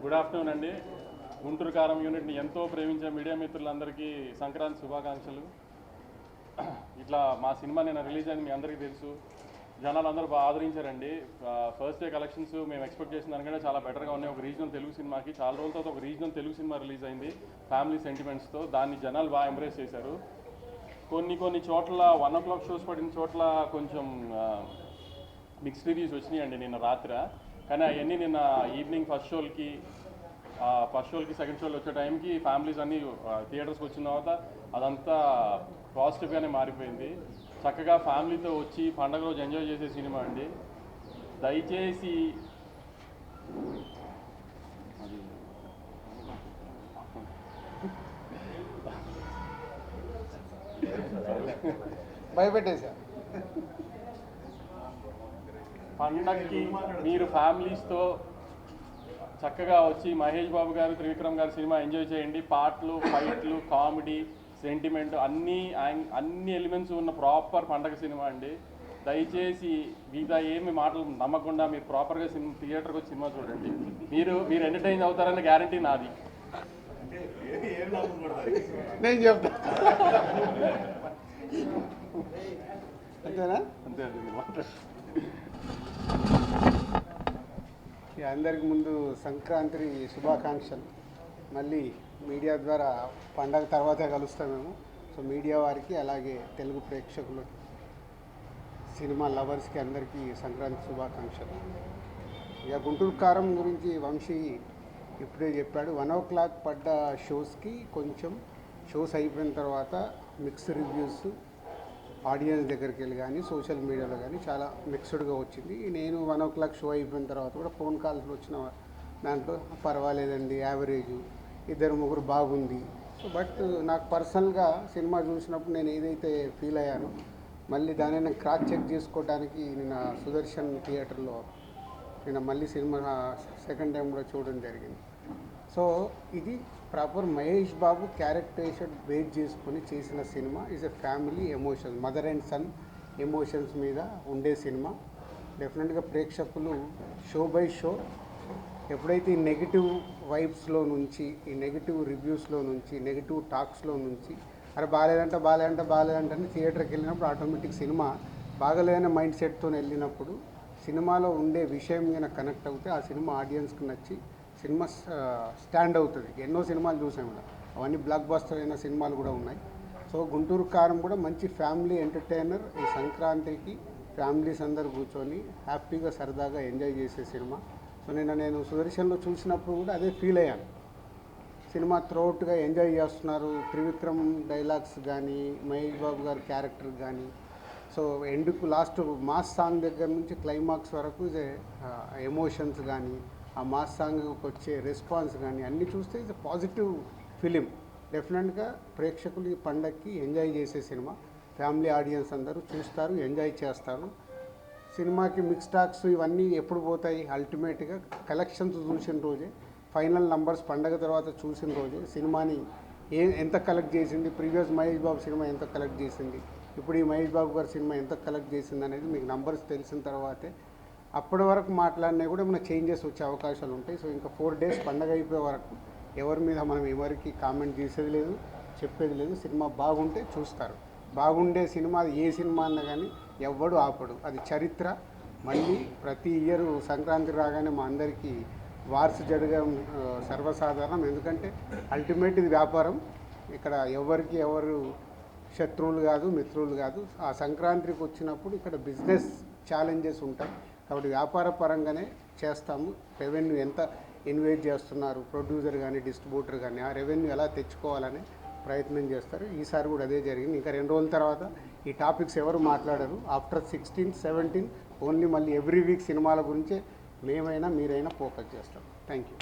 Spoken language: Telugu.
గుడ్ ఆఫ్టర్నూన్ అండి. గుంటూరు కారం యూనిట్ని ఎంతో ప్రేమించే మీడియా మిత్రులందరికీ సంక్రాంతి శుభాకాంక్షలు. ఇట్లా మా సినిమా నిన్న రిలీజ్ అని మీ అందరికీ తెలుసు. జనాలు అందరూ బాగా ఆదరించారండి. ఫస్ట్ డే కలెక్షన్స్ మేము ఎక్స్పెక్ట్ చేసిన దానికంటే చాలా బెటర్గా ఉన్నాయి. ఒక రీజనల్ తెలుగు సినిమాకి చాలా రోజుల తర్వాత ఒక రీజనల్ తెలుగు సినిమా రిలీజ్ అయింది. ఫ్యామిలీ సెంటిమెంట్స్తో దాన్ని జనాలు బాగా ఎంబ్రేస్ చేశారు. కొన్ని కొన్ని చోట్ల వన్ ఓ క్లాక్ షోస్ పడిన చోట్ల కొంచెం మిక్స్డ్ రివ్యూస్ వచ్చినాయండి నిన్న రాత్రి. కానీ అవన్నీ నిన్న ఈవినింగ్ ఫస్ట్ షోలకి ఫస్ట్ షోలకి సెకండ్ షోలు వచ్చే టైంకి ఫ్యామిలీస్ అన్నీ థియేటర్స్కి వచ్చిన తర్వాత అదంతా పాజిటివ్గానే మారిపోయింది. చక్కగా ఫ్యామిలీతో వచ్చి పండగ రోజు ఎంజాయ్ చేసే సినిమా అండి. దయచేసి భయపెట్టేశా? పండగకి మీరు ఫ్యామిలీస్తో చక్కగా వచ్చి మహేష్ బాబు గారు త్రివిక్రమ్ గారి సినిమా ఎంజాయ్ చేయండి. పాటలు ఫైట్లు కామెడీ సెంటిమెంట్ అన్ని అన్ని ఎలిమెంట్స్ ఉన్న ప్రాపర్ పండగ సినిమా అండి. దయచేసి మిగతా ఏమి మాటలు నమ్మకుండా మీరు ప్రాపర్గా సినిమా థియేటర్కి వచ్చి సినిమా చూడండి. మీరు మీరు ఎంటర్టైన్ అవుతారన్న గ్యారంటీ నాది. నేను చెప్తా. అంతేనా? అంతే అండి మీ మాట. ఈ అందరికి ముందు సంక్రాంతి శుభాకాంక్షలు. మళ్ళీ మీడియా ద్వారా పండగ తర్వాత కలుస్తాం మేము. సో మీడియా వారికి అలాగే తెలుగు ప్రేక్షకులు సినిమా లవర్స్కి అందరికీ సంక్రాంతి శుభాకాంక్షలు. ఇక గుంటూరు కారం గురించి వంశీ ఇప్పుడే చెప్పాడు. వన్ ఓ క్లాక్ పడ్డ షోస్కి కొంచెం షోస్ అయిపోయిన తర్వాత మిక్స్ రివ్యూస్ ఆడియన్స్ దగ్గరికి వెళ్ళి కానీ సోషల్ మీడియాలో కానీ చాలా మిక్స్డ్గా వచ్చింది. నేను వన్ ఓ క్లాక్ షో అయిపోయిన తర్వాత కూడా ఫోన్ కాల్స్ వచ్చిన దాంట్లో పర్వాలేదండి యావరేజ్ ఇద్దరు ముగ్గురు బాగుంది. సో బట్ నాకు పర్సనల్గా సినిమా చూసినప్పుడు నేను ఏదైతే ఫీల్ అయ్యానో మళ్ళీ దాన్ని నేను క్రాస్ చెక్ చేసుకోవడానికి నిన్న సుదర్శన్ థియేటర్లో నిన్న మళ్ళీ సినిమా సెకండ్ టైం కూడా చూడడం జరిగింది. సో ఇది proper Mahesh Babu characterisation base చేసుకొని చేసిన cinema. Is a family emotion mother and son emotions మీద ఉండే సినిమా. డెఫినెట్గా ప్రేక్షకులు షో బై షో ఎప్పుడైతే ఈ నెగిటివ్ వైబ్స్లో నుంచి ఈ నెగిటివ్ రివ్యూస్లో నుంచి నెగిటివ్ టాక్స్లో నుంచి అరే బాగాలేదంటే బాగాలేదంటే బాగాలేదంటే థియేటర్కి వెళ్ళినప్పుడు ఆటోమేటిక్ సినిమా బాగలేదనే మైండ్ సెట్తో వెళ్ళినప్పుడు సినిమాలో ఉండే విషయం కనుక కనెక్ట్ అవుతే ఆ సినిమా ఆడియన్స్కి నచ్చి సినిమా స్టాండ్ అవుతుంది. ఎన్నో సినిమాలు చూసాం కూడా. అవన్నీ బ్లాక్ బస్టర్ అయిన సినిమాలు కూడా ఉన్నాయి. సో గుంటూరు కారం కూడా మంచి ఫ్యామిలీ ఎంటర్టైనర్ ఈ సంక్రాంతికి ఫ్యామిలీస్ అందరు కూర్చొని హ్యాపీగా సరదాగా ఎంజాయ్ చేసే సినిమా. సో నిన్న నేను సుదర్శన్లో చూసినప్పుడు కూడా అదే ఫీల్ అయ్యాను. సినిమా త్రోట్గా ఎంజాయ్ చేస్తున్నారు. త్రివిక్రమ్ డైలాగ్స్ కానీ మహేష్ బాబు గారి క్యారెక్టర్ కానీ సో ఎండుకు లాస్ట్ మాస్ సాంగ్ దగ్గర నుంచి క్లైమాక్స్ వరకు ఇదే ఎమోషన్స్ కానీ ఆ మాస్ సాంగ్కి వచ్చే రెస్పాన్స్ కానీ అన్నీ చూస్తే ఇది పాజిటివ్ ఫిలిం. డెఫినెట్గా ప్రేక్షకులు ఈ పండగకి ఎంజాయ్ చేసే సినిమా. ఫ్యామిలీ ఆడియన్స్ అందరూ చూస్తారు ఎంజాయ్ చేస్తారు. సినిమాకి మిక్స్ టాక్స్ ఇవన్నీ ఎప్పుడు పోతాయి? అల్టిమేట్గా కలెక్షన్స్ చూసిన రోజే ఫైనల్ నంబర్స్ పండగ తర్వాత చూసిన రోజే సినిమాని ఏ ఎంత కలెక్ట్ చేసింది? ప్రీవియస్ మహేష్ బాబు సినిమా ఎంత కలెక్ట్ చేసింది? ఇప్పుడు ఈ మహేష్ బాబు గారి సినిమా ఎంత కలెక్ట్ చేసింది అనేది మీకు నంబర్స్ తెలిసిన తర్వాతే అప్పటి వరకు మాట్లాడినా కూడా మన చేంజెస్ వచ్చే అవకాశాలు ఉంటాయి. సో ఇంకా ఫోర్ డేస్ పండగ అయిపోయే వరకు ఎవరి మీద మనం ఎవరికి కామెంట్ చేసేది లేదు చెప్పేది లేదు. సినిమా బాగుంటే చూస్తారు. బాగుండే సినిమా అది ఏ సినిమా అన్నా కానీ ఎవ్వడు ఆపడు. అది చరిత్ర. మళ్ళీ ప్రతి ఇయర్ సంక్రాంతి రాగానే మా అందరికీ వార్స్ జరగడం సర్వసాధారణం. ఎందుకంటే అల్టిమేట్ ఇది వ్యాపారం. ఇక్కడ ఎవరికి ఎవరు శత్రువులు కాదు మిత్రులు కాదు. ఆ సంక్రాంతికి వచ్చినప్పుడు ఇక్కడ బిజినెస్ ఛాలెంజెస్ ఉంటాయి. కాబట్టి వ్యాపార పరంగానే చేస్తాము. రెవెన్యూ ఎంత ఇన్వెస్ట్ చేస్తున్నారు ప్రొడ్యూసర్ కానీ డిస్ట్రిబ్యూటర్ కానీ ఆ రెవెన్యూ ఎలా తెచ్చుకోవాలని ప్రయత్నం చేస్తారు. ఈసారి కూడా అదే జరిగింది. ఇంకా రెండు రోజుల తర్వాత ఈ టాపిక్స్ ఎవరు మాట్లాడరు. ఆఫ్టర్ సిక్స్టీన్ సెవెంటీన్ ఓన్లీ మళ్ళీ ఎవ్రీ వీక్ సినిమాల గురించే మేమైనా మీరైనా ఫోకస్ చేస్తాం. Thank you